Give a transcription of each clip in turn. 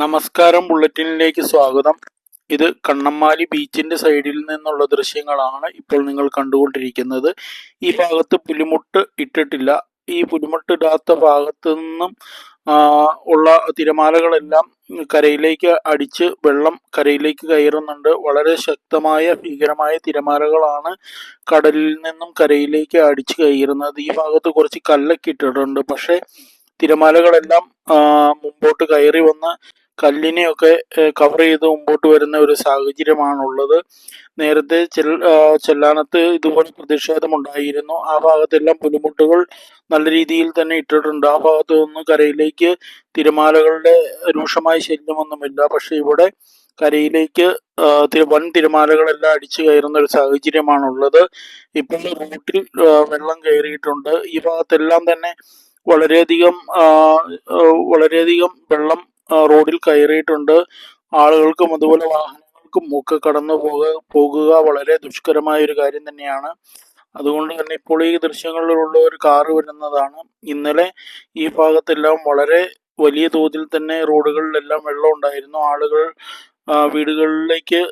നമസ്കാരം ബുള്ളറ്റിനിലേക്ക് സ്വാഗതം. ഇത് കണ്ണമ്മാലി ബീച്ചിന്റെ സൈഡിൽ നിന്നുള്ള ദൃശ്യങ്ങളാണ് ഇപ്പോൾ നിങ്ങൾ കണ്ടുകൊണ്ടിരിക്കുന്നത്. ഈ ഭാഗത്ത് പുലിമുട്ട് ഇട്ടിട്ടില്ല. ഈ പുലിമുട്ട് ഇടാത്ത ഭാഗത്തു നിന്നും ഉള്ള തിരമാലകളെല്ലാം കരയിലേക്ക് അടിച്ച് വെള്ളം കരയിലേക്ക് കയറുന്നുണ്ട്. വളരെ ശക്തമായ ഭീകരമായ തിരമാലകളാണ് കടലിൽ നിന്നും കരയിലേക്ക് അടിച്ച് കയറുന്നത്. ഈ ഭാഗത്ത് കുറച്ച് കല്ലൊക്കെ ഇട്ടിട്ടുണ്ട്. പക്ഷേ തിരമാലകളെല്ലാം മുമ്പോട്ട് കയറി വന്ന് കല്ലിനെയൊക്കെ കവർ ചെയ്ത് മുമ്പോട്ട് വരുന്ന ഒരു സാഹചര്യമാണുള്ളത്. നേരത്തെ ചെൽ ചെല്ലാനത്ത് ഇതുപോലെ പ്രതിഷേധമുണ്ടായിരുന്നു. ആ ഭാഗത്തെല്ലാം പുലിമുട്ടുകൾ നല്ല രീതിയിൽ തന്നെ ഇട്ടിട്ടുണ്ട്. ആ ഭാഗത്തു നിന്ന് കരയിലേക്ക് തിരമാലകളുടെ രൂക്ഷമായ ശല്യമൊന്നുമില്ല. പക്ഷെ ഇവിടെ കരയിലേക്ക് വൻ തിരമാലകളെല്ലാം അടിച്ചു കയറുന്ന ഒരു സാഹചര്യമാണുള്ളത്. ഇപ്പോൾ റൂട്ടിൽ വെള്ളം കയറിയിട്ടുണ്ട്. ഈ ഭാഗത്തെല്ലാം തന്നെ വളരെയധികം വളരെയധികം വെള്ളം റോഡിൽ കയറിയിട്ടുണ്ട്. ആളുകൾക്കും അതുപോലെ വാഹനങ്ങൾക്കും ഒക്കെ കടന്നു പോക പോകുക വളരെ ദുഷ്കരമായ ഒരു കാര്യം തന്നെയാണ്. അതുകൊണ്ട് തന്നെ ഇപ്പോൾ ഈ ദൃശ്യങ്ങളിലുള്ള ഒരു കാറ് വരുന്നതാണ്. ഇന്നലെ ഈ ഭാഗത്തെല്ലാം വളരെ വലിയ തോതിൽ തന്നെ റോഡുകളിലെല്ലാം വെള്ളം ഉണ്ടായിരുന്നു. ആളുകൾ വീടുകളിലേക്ക്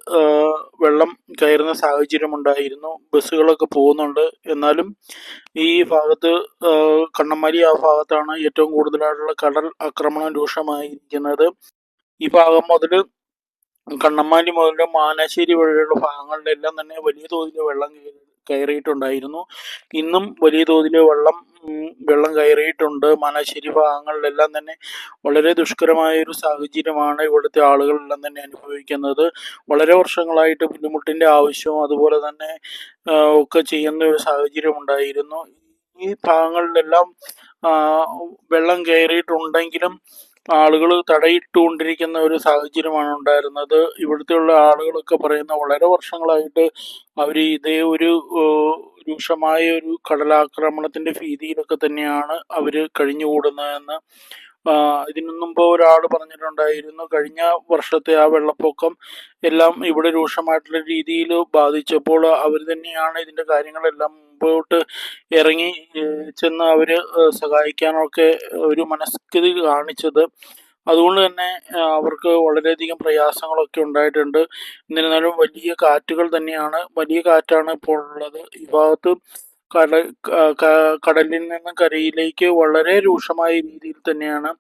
വെള്ളം കയറുന്ന സാഹചര്യം ഉണ്ടായിരുന്നു. ബസ്സുകളൊക്കെ പോകുന്നുണ്ട്. എന്നാലും ഈ ഭാഗത്ത് കണ്ണമ്മാരി ആ ഭാഗത്താണ് ഏറ്റവും കൂടുതലായിട്ടുള്ള കടൽ ആക്രമണം രൂക്ഷമായിരിക്കുന്നത്. ഈ ഭാഗം മുതൽ കണ്ണമ്മാലി മുതൽ മാനാശ്ശേരി വഴിയുള്ള ഭാഗങ്ങളിലെല്ലാം തന്നെ വലിയ തോതിൽ വെള്ളം കയറി- കയറിയിട്ടുണ്ടായിരുന്നു. ഇന്നും വലിയ തോതിൽ വെള്ളം വെള്ളം കയറിയിട്ടുണ്ട്. മനശ്ശേരി ഭാഗങ്ങളിലെല്ലാം തന്നെ വളരെ ദുഷ്കരമായ ഒരു സാഹചര്യമാണ് ഇവിടുത്തെ ആളുകളെല്ലാം തന്നെ അനുഭവിക്കുന്നത്. വളരെ വർഷങ്ങളായിട്ട് ബുദ്ധിമുട്ടിന്റെ ആവശ്യവും അതുപോലെ തന്നെ ഒക്കെ ചെയ്യുന്ന ഒരു സാഹചര്യം ഉണ്ടായിരുന്നു ഈ ഭാഗങ്ങളിലെല്ലാം വെള്ളം കയറിയിട്ടുണ്ടെങ്കിലും ആളുകൾ തടയിട്ടുകൊണ്ടിരിക്കുന്ന ഒരു സാഹചര്യമാണ് ഉണ്ടായിരുന്നത്. ഇവിടുത്തെയുള്ള ആളുകളൊക്കെ പറയുന്ന വളരെ വർഷങ്ങളായിട്ട് അവർ ഇതേ ഒരു രൂക്ഷമായ ഒരു കടലാക്രമണത്തിന്റെ ഭീതിയിലൊക്കെ തന്നെയാണ് അവർ കഴിഞ്ഞുകൂടുന്നതെന്ന്. ഇതിനു മുമ്പ് ഒരാൾ പറഞ്ഞിട്ടുണ്ടായിരുന്നു കഴിഞ്ഞ വർഷത്തെ ആ വെള്ളപ്പൊക്കം എല്ലാം ഇവിടെ രൂക്ഷമായിട്ടുള്ള രീതിയിൽ ബാധിച്ചപ്പോൾ അവർ തന്നെയാണ് ഇതിന്റെ കാര്യങ്ങളെല്ലാം മുമ്പോട്ട് ഇറങ്ങി ചെന്ന് അവർ സഹായിക്കാനൊക്കെ ഒരു മനസ്കൃതി കാണിച്ചത്. അതുകൊണ്ട് തന്നെ അവർക്ക് വളരെയധികം പ്രയാസങ്ങളൊക്കെ ഉണ്ടായിട്ടുണ്ട്. എന്നിരുന്നാലും വലിയ കാറ്റുകൾ തന്നെയാണ് വലിയ കാറ്റാണ് ഇപ്പോൾ ഉള്ളത്. ഈ ഭാഗത്ത് കട കടലിൽ നിന്ന് കരയിലേക്ക് വളരെ രൂക്ഷമായ രീതിയിൽ തന്നെയാണ്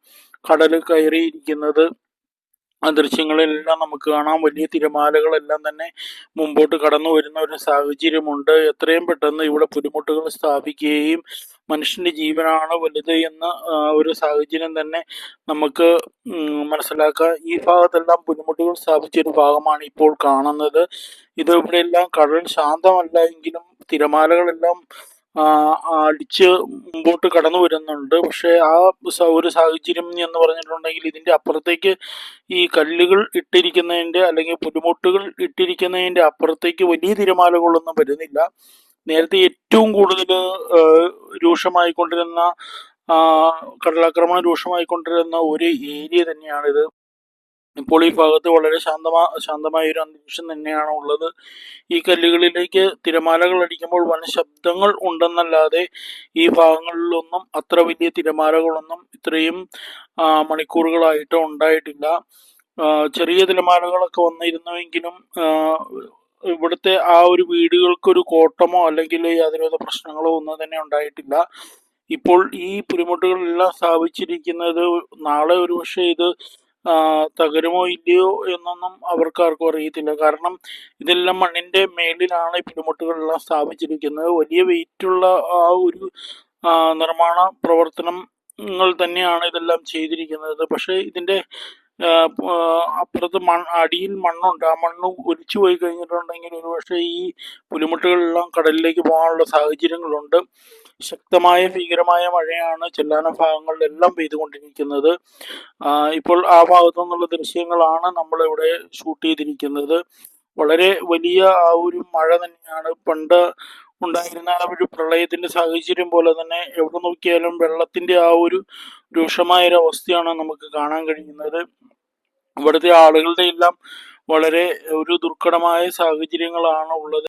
കടൽ കയറിയിരിക്കുന്നത്. ആ ദൃശ്യങ്ങളെല്ലാം നമുക്ക് കാണാം. വലിയ തിരമാലകളെല്ലാം തന്നെ മുമ്പോട്ട് കടന്നു വരുന്ന ഒരു സാഹചര്യമുണ്ട്. എത്രയും പെട്ടെന്ന് ഇവിടെ പുലിമുട്ടുകൾ സ്ഥാപിക്കുകയും മനുഷ്യന്റെ ജീവനാണ് വലുത് എന്ന ഒരു സാഹചര്യം തന്നെ നമുക്ക് മനസ്സിലാക്കാം. ഈ ഭാഗത്തെല്ലാം പുലിമുട്ടുകൾ സ്ഥാപിച്ച ഒരു ഭാഗമാണ് ഇപ്പോൾ കാണുന്നത്. ഇത് ഇവിടെയെല്ലാം കടൽ ശാന്തമല്ല എങ്കിലും തിരമാലകളെല്ലാം അടിച്ച് മുമ്പോട്ട് കടന്നു വരുന്നുണ്ട്. പക്ഷേ ആ ഒരു സാഹചര്യം എന്ന് പറഞ്ഞിട്ടുണ്ടെങ്കിൽ ഇതിന്റെ അപ്പുറത്തേക്ക് ഈ കല്ലുകൾ ഇട്ടിരിക്കുന്നതിന്റെ അല്ലെങ്കിൽ പുലിമുട്ടുകൾ ഇട്ടിരിക്കുന്നതിന്റെ അപ്പുറത്തേക്ക് വലിയ തിരമാലകളൊന്നും വരുന്നില്ല. നേരത്തെ ഏറ്റവും കൂടുതൽ രൂക്ഷമായിക്കൊണ്ടിരുന്ന കടലാക്രമണം രൂക്ഷമായിക്കൊണ്ടിരുന്ന ഒരു ഏരിയ തന്നെയാണിത്. ഇപ്പോൾ ഈ ഭാഗത്ത് വളരെ ശാന്തമാ ശാന്തമായ ഒരു അന്തരീക്ഷം തന്നെയാണ് ഉള്ളത്. ഈ കല്ലുകളിലേക്ക് തിരമാലകൾ അടിക്കുമ്പോൾ വൻ ശബ്ദങ്ങൾ ഉണ്ടെന്നല്ലാതെ ഈ ഭാഗങ്ങളിലൊന്നും അത്ര വലിയ തിരമാലകളൊന്നും ഇത്രയും മണിക്കൂറുകളായിട്ട് ഉണ്ടായിട്ടില്ല. ചെറിയ തിരമാലകളൊക്കെ വന്നിരുന്നുവെങ്കിലും ഇവിടുത്തെ ആ ഒരു വീടുകൾക്കൊരു കോട്ടമോ അല്ലെങ്കിൽ യാതൊരുവിധ പ്രശ്നങ്ങളോ ഒന്നും തന്നെ ഉണ്ടായിട്ടില്ല. ഇപ്പോൾ ഈ പുരിമുട്ടുകളെല്ലാം സ്ഥാപിച്ചിരിക്കുന്നത് നാളെ ഒരു പക്ഷേ ഇത് തകരുമോ ഇല്ലയോ എന്നൊന്നും അവർക്കാർക്കും അറിയത്തില്ല. കാരണം ഇതെല്ലാം മണ്ണിന്റെ മേളിലാണ് ഈ പുലിമുട്ടുകളെല്ലാം സ്ഥാപിച്ചിരിക്കുന്നത്. വലിയ വെയിറ്റുള്ള ആ ഒരു നിർമ്മാണ പ്രവർത്തനങ്ങൾ തന്നെയാണ് ഇതെല്ലാം ചെയ്തിരിക്കുന്നത്. പക്ഷേ ആ, അപ്പുറത്ത് മണ് അടിയിൽ മണ്ണുണ്ട്. ആ മണ്ണ് ഒലിച്ചു പോയി കഴിഞ്ഞിട്ടുണ്ടെങ്കിൽ ഒരുപക്ഷെ ഈ പുലിമുട്ടുകളെല്ലാം കടലിലേക്ക് പോകാനുള്ള സാഹചര്യങ്ങളുണ്ട്. ശക്തമായ ഭീകരമായ മഴയാണ് ചെല്ലാന ഭാഗങ്ങളിലെല്ലാം പെയ്തുകൊണ്ടിരിക്കുന്നത്. ഇപ്പോൾ ആ ഭാഗത്തു നിന്നുള്ള ദൃശ്യങ്ങളാണ് നമ്മളിവിടെ ഷൂട്ട് ചെയ്തിരിക്കുന്നത്. വളരെ വലിയ ആ ഒരു മഴ തന്നെയാണ്. പണ്ട് ഉണ്ടായിരുന്ന ആ ഒരു പ്രളയത്തിന്റെ സാഹചര്യം പോലെ തന്നെ എവിടെ നോക്കിയാലും വെള്ളത്തിന്റെ ആ ഒരു രൂക്ഷമായ ഒരു അവസ്ഥയാണ് നമുക്ക് കാണാൻ കഴിയുന്നത്. ഇവിടുത്തെ ആളുകളുടെ എല്ലാം വളരെ ഒരു ദുർഘടമായ സാഹചര്യങ്ങളാണ് ഉള്ളത്.